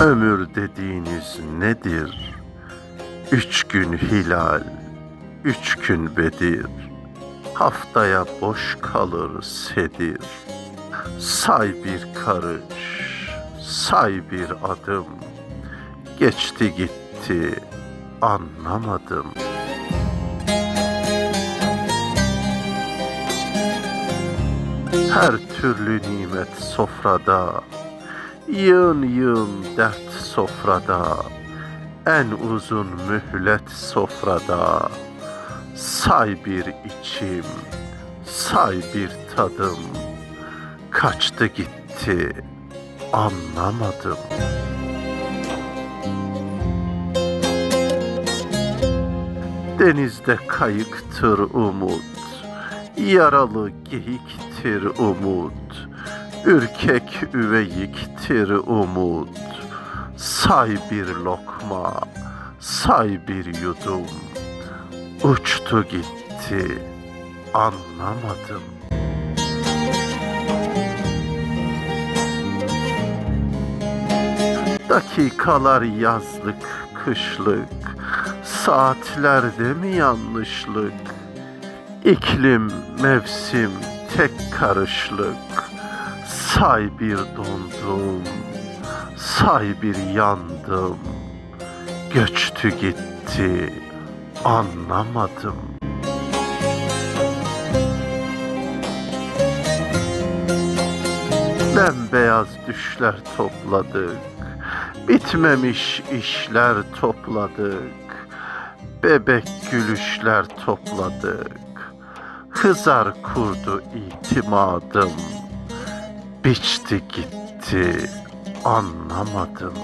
Ömür dediğiniz nedir? Üç gün hilal, üç gün bedir. Haftaya boş kalır sedir. Say bir karış, say bir adım. Geçti gitti, anlamadım. Her türlü nimet sofrada, Yığın yığın dert sofrada, En uzun mühlet sofrada. Say bir içim, say bir tadım. Kaçtı gitti, anlamadım. Denizde kayıktır umut, Yaralı geyiktir umut, Ürkek üveyiktir umut. Say bir lokma, say bir yudum. Uçtu gitti, anlamadım. Dakikalar yazlık, kışlık, saatlerde mi yanlışlık? İklim, mevsim, tek karışlık. Say bir dondum, say bir yandım. Göçtü gitti, anlamadım. Bembeyaz düşler topladık, bitmemiş işler topladık. Bebek gülüşler topladık. Hızar kurdu itimadım. Biçti gitti anlamadım.